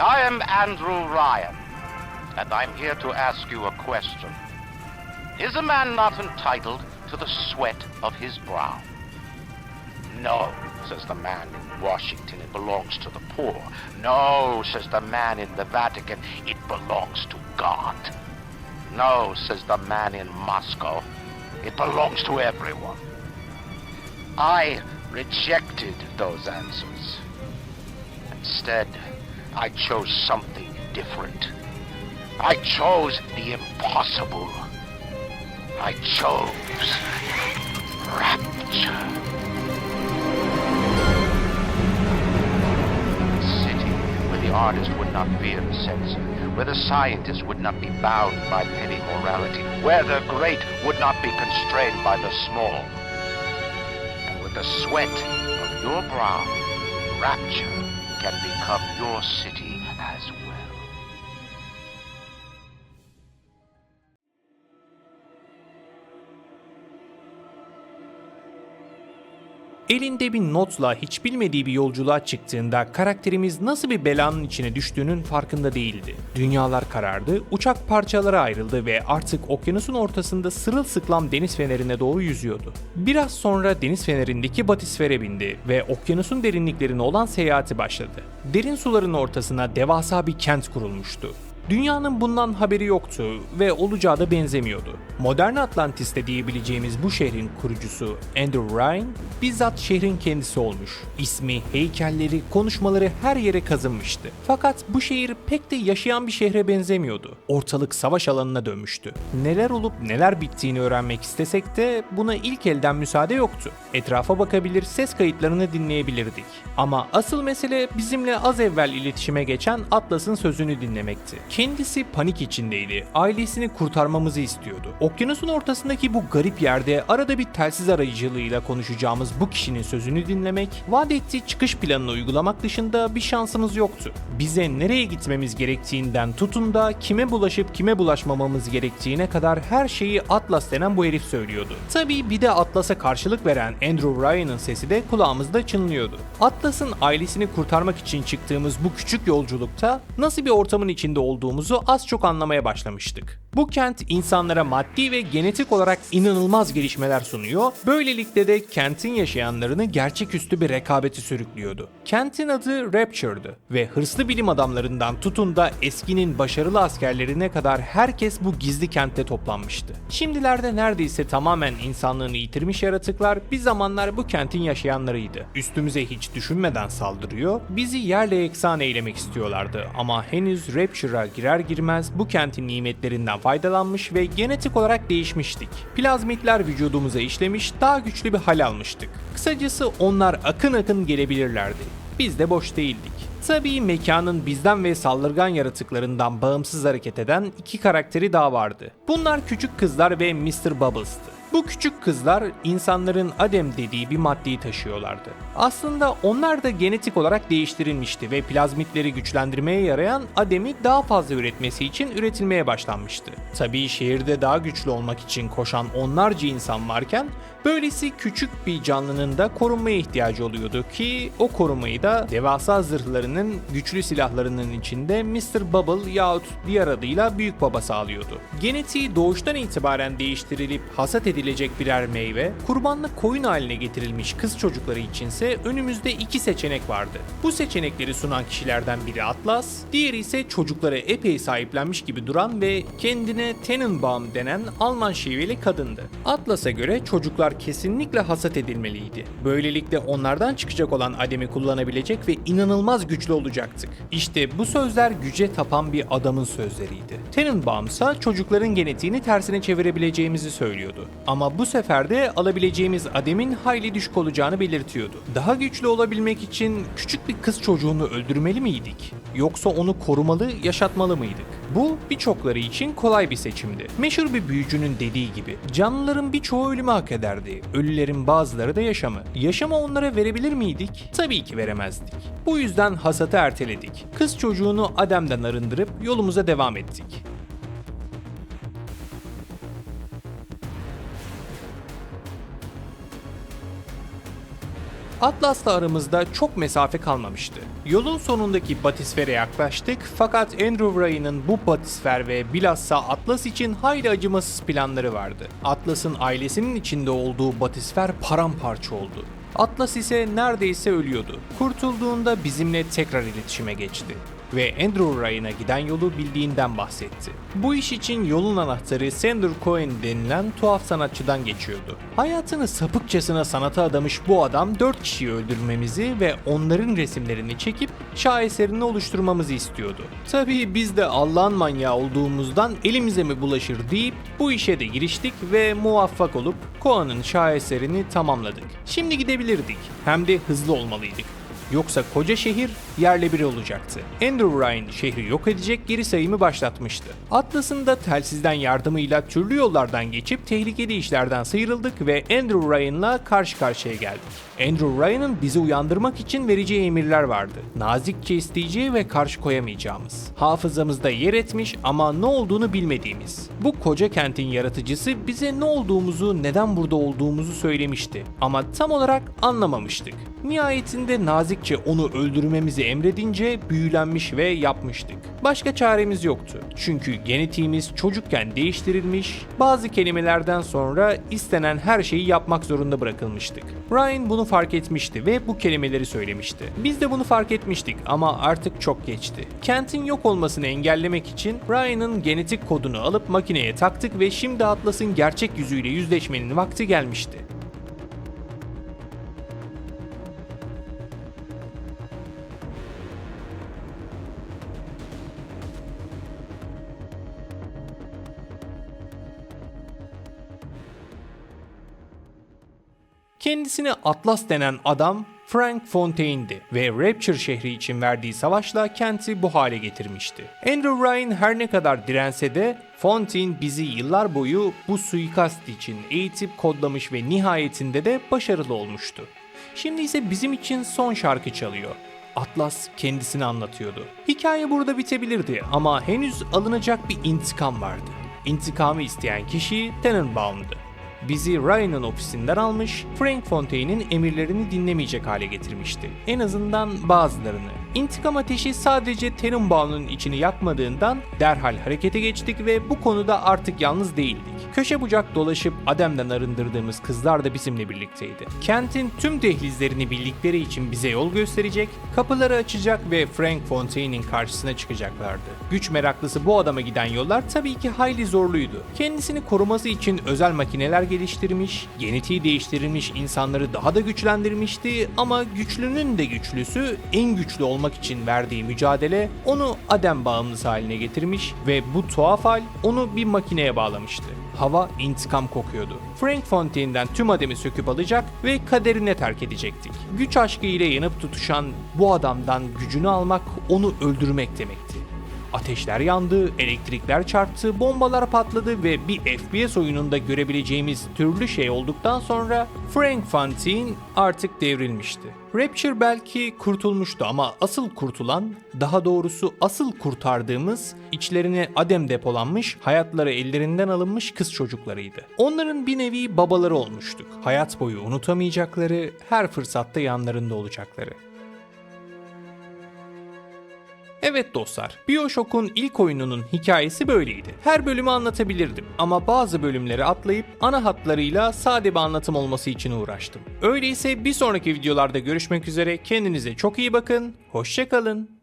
I am Andrew Ryan, and I'm here to ask you a question. Is a man not entitled to the sweat of his brow? No, says the man in Washington, it belongs to the poor. No, says the man in the Vatican, it belongs to God. No, says the man in Moscow, it belongs to everyone. I rejected those answers. Instead, I chose something different. I chose the impossible. I chose rapture. A city where the artist would not fear the censor, where the scientist would not be bound by petty morality, where the great would not be constrained by the small. And with the sweat of your brow, rapture can become your city Elinde bir notla hiç bilmediği bir yolculuğa çıktığında karakterimiz nasıl bir belanın içine düştüğünün farkında değildi. Dünyalar karardı, uçak parçalara ayrıldı ve artık okyanusun ortasında sırılsıklam deniz fenerine doğru yüzüyordu. Biraz sonra deniz fenerindeki batisfere bindi ve okyanusun derinliklerine olan seyahati başladı. Derin suların ortasına devasa bir kent kurulmuştu. Dünyanın bundan haberi yoktu ve olacağı da benzemiyordu. Modern Atlantis'te diyebileceğimiz bu şehrin kurucusu Andrew Ryan bizzat şehrin kendisi olmuş. İsmi, heykelleri, konuşmaları her yere kazınmıştı. Fakat bu şehir pek de yaşayan bir şehre benzemiyordu. Ortalık savaş alanına dönmüştü. Neler olup neler bittiğini öğrenmek istesek de buna ilk elden müsaade yoktu. Etrafa bakabilir, ses kayıtlarını dinleyebilirdik. Ama asıl mesele bizimle az evvel iletişime geçen Atlas'ın sözünü dinlemekti. Kendisi panik içindeydi. Ailesini kurtarmamızı istiyordu. Okyanusun ortasındaki bu garip yerde arada bir telsiz aracılığıyla konuşacağımız bu kişinin sözünü dinlemek, vaat ettiği çıkış planını uygulamak dışında bir şansımız yoktu. Bize nereye gitmemiz gerektiğinden tutun da kime bulaşıp kime bulaşmamamız gerektiğine kadar her şeyi Atlas denen bu herif söylüyordu. Tabii bir de Atlas'a karşılık veren Andrew Ryan'ın sesi de kulağımızda çınlıyordu. Atlas'ın ailesini kurtarmak için çıktığımız bu küçük yolculukta nasıl bir ortamın içinde olduğumuzu az çok anlamaya başlamıştık. Bu kent insanlara maddi ve genetik olarak inanılmaz gelişmeler sunuyor. Böylelikle de kentin yaşayanlarını gerçeküstü bir rekabeti sürüklüyordu. Kentin adı Rapture'dı ve hırslı bilim adamlarından tutun da eskinin başarılı askerlerine kadar herkes bu gizli kentte toplanmıştı. Şimdilerde neredeyse tamamen insanlığını yitirmiş yaratıklar bir zamanlar bu kentin yaşayanlarıydı. Üstümüze hiç düşünmeden saldırıyor, bizi yerle yeksan eylemek istiyorlardı ama henüz Rapture'a girer girmez bu kentin nimetlerinden faydalanmış ve genetik olarak değişmiştik. Plazmitler vücudumuza işlemiş, daha güçlü bir hal almıştık. Kısacası onlar akın akın gelebilirlerdi. Biz de boş değildik. Tabii mekanın bizden ve saldırgan yaratıklarından bağımsız hareket eden iki karakteri daha vardı. Bunlar küçük kızlar ve Mr. Bubbles'tı. Bu küçük kızlar insanların Adem dediği bir maddeyi taşıyorlardı. Aslında onlar da genetik olarak değiştirilmişti ve plazmitleri güçlendirmeye yarayan Adem'i daha fazla üretmesi için üretilmeye başlanmıştı. Tabii şehirde daha güçlü olmak için koşan onlarca insan varken böylesi küçük bir canlının da korunmaya ihtiyacı oluyordu ki o korumayı da devasa zırhlarının güçlü silahlarının içinde Mr. Bubble yahut diğer adıyla Büyük Baba sağlıyordu. Genetiği doğuştan itibaren değiştirilip hasat edilecek birer meyve, kurbanlık koyun haline getirilmiş kız çocukları içinse önümüzde iki seçenek vardı. Bu seçenekleri sunan kişilerden biri Atlas, diğeri ise çocuklara epey sahiplenmiş gibi duran ve kendine Tenenbaum denen Alman şiveli kadındı. Atlas'a göre çocuklar kesinlikle hasat edilmeliydi. Böylelikle onlardan çıkacak olan Adem'i kullanabilecek ve inanılmaz güçlü olacaktık. İşte bu sözler güce tapan bir adamın sözleriydi. Tenenbaum ise çocukların genetiğini tersine çevirebileceğimizi söylüyordu. Ama bu sefer de alabileceğimiz Adem'in hayli düşük olacağını belirtiyordu. Daha güçlü olabilmek için küçük bir kız çocuğunu öldürmeli miydik? Yoksa onu korumalı, yaşatmalı mıydık? Bu birçokları için kolay bir seçimdi. Meşhur bir büyücünün dediği gibi canlıların birçoğu ölümü hak ederdi. Ölülerin bazıları da yaşamı. Yaşamı onlara verebilir miydik? Tabii ki veremezdik. Bu yüzden hasatı erteledik. Kız çocuğunu Adem'den arındırıp yolumuza devam ettik. Atlas'la aramızda çok mesafe kalmamıştı. Yolun sonundaki batisfere yaklaştık fakat Andrew Ryan'ın bu batisfer ve bilhassa Atlas için hayli acımasız planları vardı. Atlas'ın ailesinin içinde olduğu batisfer paramparça oldu. Atlas ise neredeyse ölüyordu. Kurtulduğunda bizimle tekrar iletişime geçti ve Andrew Ryan'a giden yolu bildiğinden bahsetti. Bu iş için yolun anahtarı Sander Cohen denilen tuhaf sanatçıdan geçiyordu. Hayatını sapıkçasına sanata adamış bu adam 4 kişiyi öldürmemizi ve onların resimlerini çekip şaheserini oluşturmamızı istiyordu. Tabii biz de Allah'ın manyağı olduğumuzdan elimize mi bulaşır deyip bu işe de giriştik ve muvaffak olup Cohen'ın şaheserini tamamladık. Şimdi gidebilirdik. Hem de hızlı olmalıydık. Yoksa koca şehir yerle bir olacaktı. Andrew Ryan şehri yok edecek geri sayımı başlatmıştı. Atlas'ın da telsizden yardımıyla türlü yollardan geçip tehlikeli işlerden sıyrıldık ve Andrew Ryan'la karşı karşıya geldik. Andrew Ryan'ın bizi uyandırmak için vereceği emirler vardı. Nazikçe isteyeceği ve karşı koyamayacağımız. Hafızamızda yer etmiş ama ne olduğunu bilmediğimiz. Bu koca kentin yaratıcısı bize ne olduğumuzu, neden burada olduğumuzu söylemişti. Ama tam olarak anlamamıştık. Nihayetinde nazikçe onu öldürmemizi emredince büyülenmiş ve yapmıştık. Başka çaremiz yoktu. Çünkü genetiğimiz çocukken değiştirilmiş, bazı kelimelerden sonra istenen her şeyi yapmak zorunda bırakılmıştık. Ryan bunu fark etmişti ve bu kelimeleri söylemişti. Biz de bunu fark etmiştik ama artık çok geçti. Kentin yok olmasını engellemek için Ryan'ın genetik kodunu alıp makineye taktık ve şimdi Atlas'ın gerçek yüzüyle yüzleşmenin vakti gelmişti. Kendisine Atlas denen adam Frank Fontaine'di ve Rapture şehri için verdiği savaşla kenti bu hale getirmişti. Andrew Ryan her ne kadar dirense de Fontaine bizi yıllar boyu bu suikast için eğitip kodlamış ve nihayetinde de başarılı olmuştu. Şimdi ise bizim için son şarkı çalıyor. Atlas kendisini anlatıyordu. Hikaye burada bitebilirdi ama henüz alınacak bir intikam vardı. İntikamı isteyen kişi Tenenbaum'du. Bizi Ryan'ın ofisinden almış, Frank Fontaine'in emirlerini dinlemeyecek hale getirmişti. En azından bazılarını. İntikam ateşi sadece Tenenbaum'un içini yakmadığından derhal harekete geçtik ve bu konuda artık yalnız değildik. Köşe bucak dolaşıp Adem'den arındırdığımız kızlar da bizimle birlikteydi. Kentin tüm dehlizlerini bildikleri için bize yol gösterecek, kapıları açacak ve Frank Fontaine'in karşısına çıkacaklardı. Güç meraklısı bu adama giden yollar tabii ki hayli zorluydu. Kendisini koruması için özel makineler geliştirmiş, genetiği değiştirilmiş insanları daha da güçlendirmişti ama güçlünün de güçlüsü en güçlü olmak için verdiği mücadele onu Adem bağımlısı haline getirmiş ve bu tuhaf hal onu bir makineye bağlamıştı. Hava intikam kokuyordu. Frank Fontaine'den tüm Adem'i söküp alacak ve kaderine terk edecektik. Güç aşkı ile yanıp tutuşan bu adamdan gücünü almak onu öldürmek demekti. Ateşler yandı, elektrikler çarptı, bombalar patladı ve bir FPS oyununda görebileceğimiz türlü şey olduktan sonra Frank Fontaine artık devrilmişti. Rapture belki kurtulmuştu ama asıl kurtulan, daha doğrusu asıl kurtardığımız içlerine adem depolanmış, hayatları ellerinden alınmış kız çocuklarıydı. Onların bir nevi babaları olmuştuk. Hayat boyu unutamayacakları, her fırsatta yanlarında olacakları. Evet dostlar, Bioshock'un ilk oyununun hikayesi böyleydi. Her bölümü anlatabilirdim ama bazı bölümleri atlayıp ana hatlarıyla sade bir anlatım olması için uğraştım. Öyleyse bir sonraki videolarda görüşmek üzere kendinize çok iyi bakın, hoşçakalın.